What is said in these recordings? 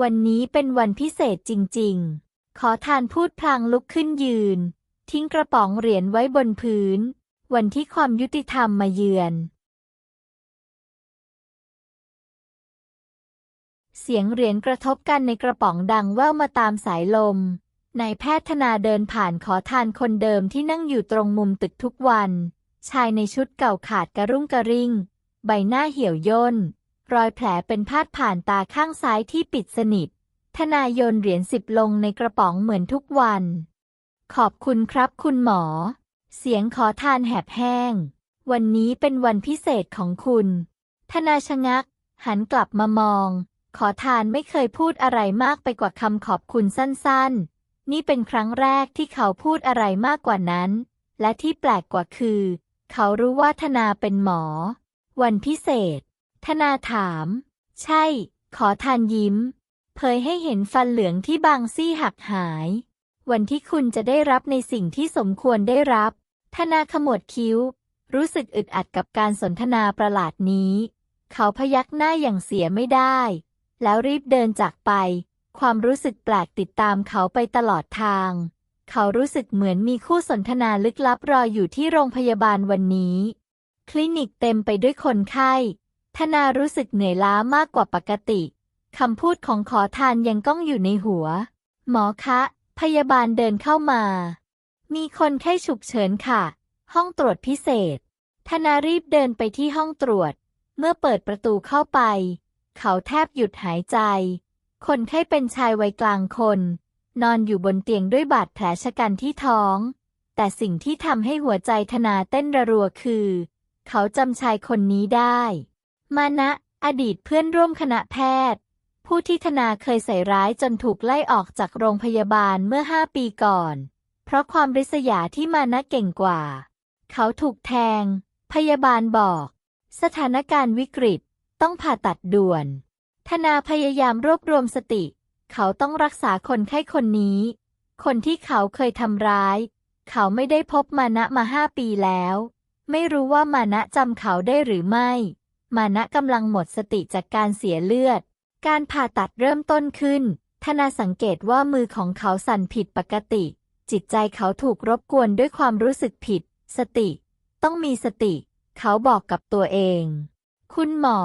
วันนี้เป็นวันพิเศษจริง ๆ ขอทานพูดพลางลุกขึ้นยืน ทิ้งกระป๋องเหรียญไว้บนพื้น วันที่ความยุติธรรมมาเยือน เสียงเหรียญกระทบกันในกระป๋องดังแว่วมาตามสายลมนายแพทย์ธนาเดินผ่านขอทานคนเดิมที่นั่งอยู่ตรงมุมตึกทุกวัน ชายในชุดเก่าขาดกระรุ่งกระริ่ง ใบหน้าเหี่ยวย่น รอยแผลเป็นพาดผ่านตาข้างซ้ายที่ปิดสนิทธนาโยนเหรียญสิบลงในกระป๋องเหมือนทุกวัน ขอบคุณครับคุณหมอ เสียงขอทานแหบแห้ง วันนี้เป็นวันพิเศษของคุณธนาชะงัก หันกลับมามอง ขอทานไม่เคยพูดอะไรมากไปกว่าคำขอบคุณสั้นๆ นี่เป็นครั้งแรกที่เขาพูดอะไรมากกว่านั้น และที่แปลกกว่าคือ เขารู้ว่าธนาเป็นหมอ วันพิเศษ ธนาถาม ใช่ ขอทานยิ้ม เผยให้เห็นฟันเหลืองที่บางซี่หักหาย วันที่คุณจะได้รับในสิ่งที่สมควรได้รับ ธนาขมวดคิ้ว รู้สึกอึดอัดกับการสนทนาประหลาดนี้ เขาพยักหน้าอย่างเสียไม่ได้ แล้วรีบเดินจากไป ความรู้สึกแปลกติดตามเขาไปตลอดทาง เขารู้สึกเหมือนมีคู่สนทนาลึกลับรออยู่ที่โรงพยาบาลวันนี้ คลินิกเต็มไปด้วยคนไข้ ธนารู้สึกเหนื่อยล้ามากกว่าปกติคำพูดของขอทานยังก้องอยู่ในหัว หมอคะ พยาบาลเดินเข้ามา มีคนไข้ฉุกเฉินค่ะ ห้องตรวจพิเศษ ธนารีบเดินไปที่ห้องตรวจ เมื่อเปิดประตูเข้าไป เขาแทบหยุดหายใจ คนไข้เป็นชายวัยกลางคน นอนอยู่บนเตียงด้วยบาดแผลชะกันที่ท้อง แต่สิ่งที่ทำให้หัวใจธนาเต้นระรัวคือ เขาจำชายคนนี้ได้ มานะ อดีตเพื่อนร่วมคณะแพทย์ ผู้ที่ธนาเคยใส่ร้ายจนถูกไล่ออกจากโรงพยาบาลเมื่อห้าปีก่อน เพราะความริษยาที่มานะเก่งกว่า เขาถูกแทง พยาบาลบอก สถานการณ์วิกฤต ต้องผ่าตัดด่วน ธนาพยายามรวบรวมสติ เขาต้องรักษาคนไข้คนนี้ คนที่เขาเคยทำร้าย เขาไม่ได้พบมานะมาห้าปีแล้ว ไม่รู้ว่ามานะจำเขาได้หรือไม่ มานะกำลังหมดสติจากการเสียเลือด การผ่าตัดเริ่มต้นขึ้น ธนาสังเกตว่ามือของเขาสั่นผิดปกติ จิตใจเขาถูกรบกวนด้วยความรู้สึกผิด สติ ต้องมีสติ เขาบอกกับตัวเอง คุณหมอ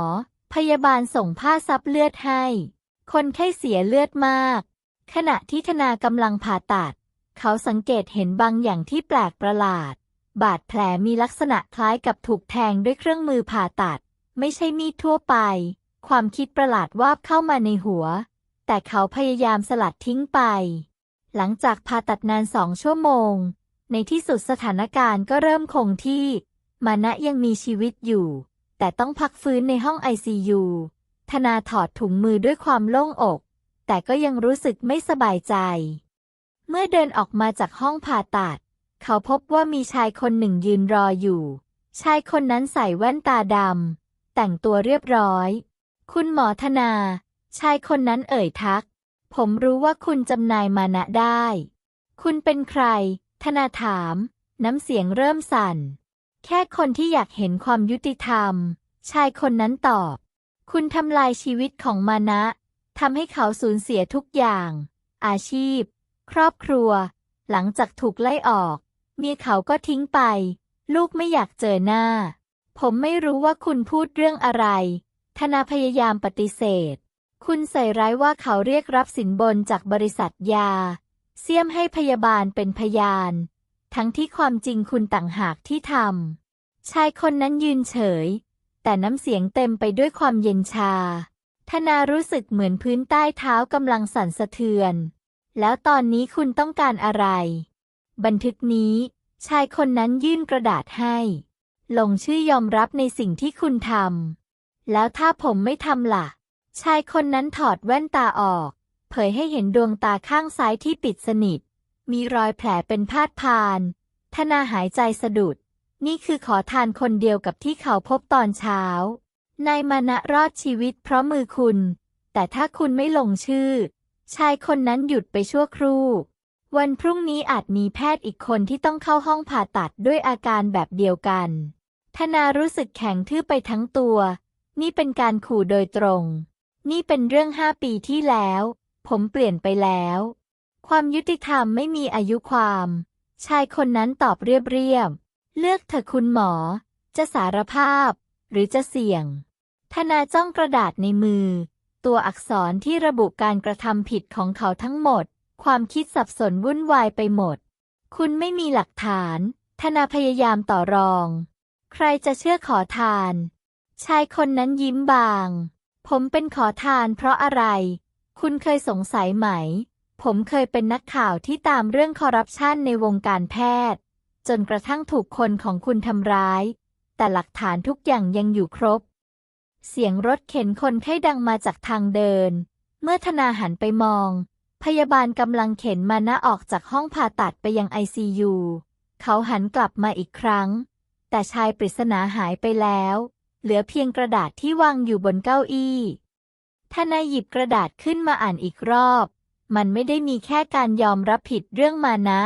พยาบาลส่งผ้าซับเลือดให้ คนไข้เสียเลือดมาก ขณะที่ธนากำลังผ่าตัด เขาสังเกตเห็นบางอย่างที่แปลกประหลาด บาดแผลมีลักษณะคล้ายกับถูกแทงด้วยเครื่องมือผ่าตัด ไม่ใช่มีดทั่วไป ความคิดประหลาดวาบเข้ามาในหัว แต่เขาพยายามสลัดทิ้งไป หลังจากผ่าตัดนานสองชั่วโมง ในที่สุดสถานการณ์ก็เริ่มคงที่ มานะยังมีชีวิตอยู่ แต่ต้องพักฟื้นในห้องไอซียูธนาถอดถุงมือด้วยความโล่งอก แต่ก็ยังรู้สึกไม่สบายใจ เมื่อเดินออกมาจากห้องผ่าตัด เขาพบว่ามีชายคนหนึ่งยืนรออยู่ ชายคนนั้นใส่แว่นตาดำ แต่งตัวเรียบร้อย คุณหมอธนา ชายคนนั้นเอ่ยทัก ผมรู้ว่าคุณจำนายมานะได้ คุณเป็นใคร ธนาถาม น้ำเสียงเริ่มสั่น แค่คนที่อยากเห็นความยุติธรรม ชายคนนั้นตอบ คุณทำลายชีวิตของมานะทำให้เขาสูญเสียทุกอย่าง อาชีพ ครอบครัว หลังจากถูกไล่ออก เมียเขาก็ทิ้งไป ลูกไม่อยากเจอหน้า ผมไม่รู้ว่าคุณพูดเรื่องอะไร ธนาพยายามปฏิเสธ คุณใส่ร้ายว่าเขาเรียกรับสินบนจากบริษัทยา เสี่ยมให้พยาบาลเป็นพยาน ทั้งที่ความจริงคุณต่างหากที่ทำ ชายคนนั้นยืนเฉย แต่น้ำเสียงเต็มไปด้วยความเย็นชา ธนารู้สึกเหมือนพื้นใต้เท้ากำลังสั่นสะเทือน แล้วตอนนี้คุณต้องการอะไร บันทึกนี้ ชายคนนั้นยื่นกระดาษให้ ลงชื่อยอมรับในสิ่งที่คุณทำ แล้วถ้าผมไม่ทำล่ะ ชายคนนั้นถอดแว่นตาออก เผยให้เห็นดวงตาข้างซ้ายที่ปิดสนิท มีรอยแผลเป็นพาดพาน ธนาหายใจสะดุด นี่คือขอทานคนเดียวกับที่เขาพบตอนเช้า นายมานะรอดชีวิตเพราะมือคุณ แต่ถ้าคุณไม่ลงชื่อ ชายคนนั้นหยุดไปชั่วครู่วันพรุ่งนี้อาจมีแพทย์อีกคนที่ต้องเข้าห้องผ่าตัดด้วยอาการแบบเดียวกัน ธนารู้สึกแข็งทื่อไปทั้งตัว นี่เป็นการขู่โดยตรง นี่เป็นเรื่องห้าปีที่แล้ว ผมเปลี่ยนไปแล้ว ความยุติธรรมไม่มีอายุความ ชายคนนั้นตอบเรียบๆ เลือกเถอะคุณหมอ จะสารภาพ หรือจะเสี่ยง ธนาจ้องกระดาษในมือ ตัวอักษรที่ระบุการกระทำผิดของเขาทั้งหมด ความคิดสับสนวุ่นวายไปหมด คุณไม่มีหลักฐาน ธนาพยายามต่อรอง ใครจะเชื่อขอทาน ชายคนนั้นยิ้มบาง ผมเป็นขอทานเพราะอะไร คุณเคยสงสัยไหม ผมเคยเป็นนักข่าวที่ตามเรื่องคอร์รัปชันในวงการแพทย์ จนกระทั่งถูกคนของคุณทำร้าย แต่หลักฐานทุกอย่างยังอยู่ครบ เสียงรถเข็นคนไข้ดังมาจากทางเดิน เมื่อธนาหันไปมอง พยาบาลกำลังเข็นมานะออกจากห้องผ่าตัดไปยังไอซียูเขาหันกลับมาอีกครั้ง แต่ชายปริศนาหายไปแล้ว เหลือเพียงกระดาษที่วางอยู่บนเก้าอี้ทนายหยิบกระดาษขึ้นมาอ่านอีกรอบ มันไม่ได้มีแค่การยอมรับผิดเรื่องมานะ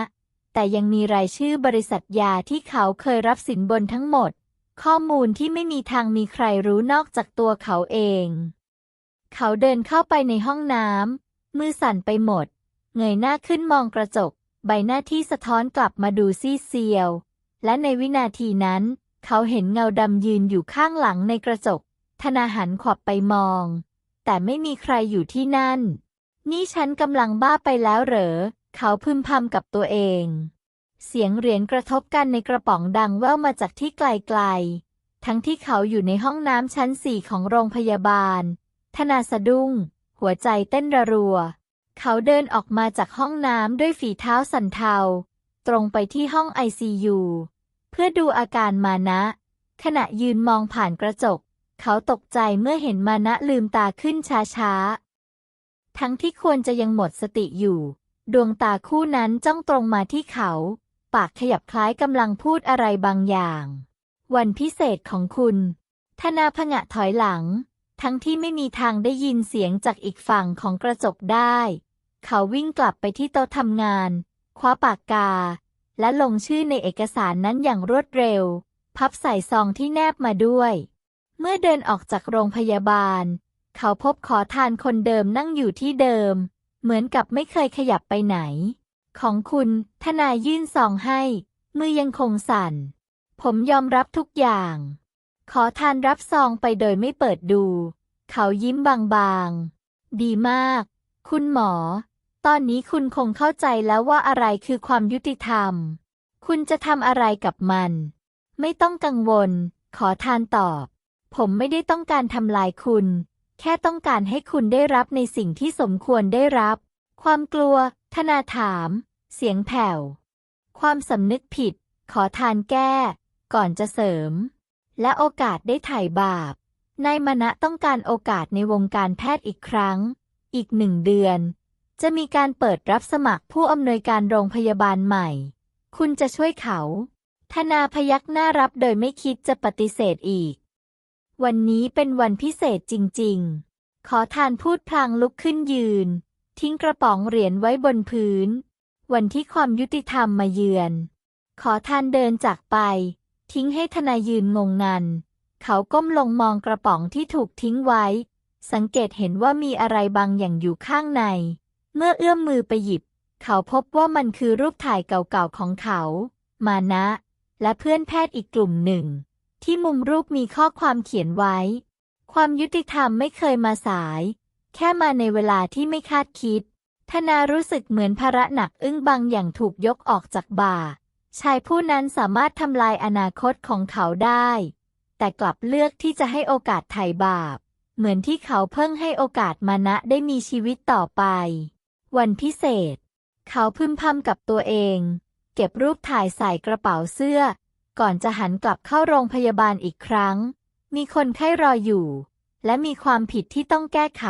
แต่ยังมีรายชื่อบริษัทยาที่เขาเคยรับสินบนทั้งหมด ข้อมูลที่ไม่มีทางมีใครรู้นอกจากตัวเขาเอง เขาเดินเข้าไปในห้องน้ำมือสั่นไปหมด เงยหน้าขึ้นมองกระจก ใบหน้าที่สะท้อนกลับมาดูซีดเซียว และในวินาทีนั้น เขาเห็นเงาดำยืนอยู่ข้างหลังในกระจก ธนาหันขวับไปมอง แต่ไม่มีใครอยู่ที่นั่น นี่ฉันกำลังบ้าไปแล้วเหรอ เขาพึมพำกับตัวเอง เสียงเหรียญกระทบกันในกระป๋องดังแว่วมาจากที่ไกลๆ ทั้งที่เขาอยู่ในห้องน้ำชั้นสี่ของโรงพยาบาล ธนาสะดุ้ง หัวใจเต้นระรัว เขาเดินออกมาจากห้องน้ำด้วยฝีเท้าสั่นเทา ตรงไปที่ห้องไอซียูเพื่อดูอาการมานะ ขณะยืนมองผ่านกระจก เขาตกใจเมื่อเห็นมานะลืมตาขึ้นช้าๆ ทั้งที่ควรจะยังหมดสติอยู่ ดวงตาคู่นั้นจ้องตรงมาที่เขา ปากขยับคล้ายกำลังพูดอะไรบางอย่าง วันพิเศษของคุณธนาผงะถอยหลัง ทั้งที่ไม่มีทางได้ยินเสียงจากอีกฝั่งของกระจกได้ เขาวิ่งกลับไปที่โต๊ะทำงาน คว้าปากกา และลงชื่อในเอกสารนั้นอย่างรวดเร็ว พับใส่ซองที่แนบมาด้วย เมื่อเดินออกจากโรงพยาบาล เขาพบขอทานคนเดิมนั่งอยู่ที่เดิม เหมือนกับไม่เคยขยับไปไหน ของคุณ ทนายยื่นซองให้ มือยังคงสั่น ผมยอมรับทุกอย่าง ขอทานรับซองไปโดยไม่เปิดดู เขายิ้มบางๆ ดีมาก คุณหมอ ตอนนี้คุณคงเข้าใจแล้วว่าอะไรคือความยุติธรรม คุณจะทำอะไรกับมัน ไม่ต้องกังวล ขอทานตอบ ผมไม่ได้ต้องการทำลายคุณ แค่ต้องการให้คุณได้รับในสิ่งที่สมควรได้รับ ความกลัว ธนาถาม เสียงแผ่ว ความสำนึกผิด ขอทานแก้ ก่อนจะเสริม และโอกาสได้ไถ่บาป นายมณะต้องการโอกาสในวงการแพทย์อีกครั้ง อีกหนึ่งเดือน จะมีการเปิดรับสมัครผู้อำนวยการโรงพยาบาลใหม่ คุณจะช่วยเขา ธนาพยักหน้ารับโดยไม่คิดจะปฏิเสธอีก วันนี้เป็นวันพิเศษจริง ๆ ขอทานพูดพลางลุกขึ้นยืน ทิ้งกระป๋องเหรียญไว้บนพื้น วันที่ความยุติธรรมมาเยือน ขอทานเดินจากไป ทิ้งให้ทนายยืนงงงัน เขาก้มลงมองกระป๋องที่ถูกทิ้งไว้ สังเกตเห็นว่ามีอะไรบางอย่างอยู่ข้างใน เมื่อเอื้อมมือไปหยิบ เขาพบว่ามันคือรูปถ่ายเก่าๆของเขา มานะ และเพื่อนแพทย์อีกกลุ่มหนึ่ง ที่มุมรูปมีข้อความเขียนไว้ ความยุติธรรมไม่เคยมาสาย แค่มาในเวลาที่ไม่คาดคิด ธนารู้สึกเหมือนภาระหนักอึ้งบางอย่างถูกยกออกจากบ่า ชายผู้นั้นสามารถทำลายอนาคตของเขาได้ แต่กลับเลือกที่จะให้โอกาสไถ่บาปเหมือนที่เขาเพิ่งให้โอกาสมานะได้มีชีวิตต่อไป วันพิเศษ เขาพึมพำกับตัวเอง เก็บรูปถ่ายใส่กระเป๋าเสื้อ ก่อนจะหันกลับเข้าโรงพยาบาลอีกครั้ง มีคนไข้รออยู่ และมีความผิดที่ต้องแก้ไข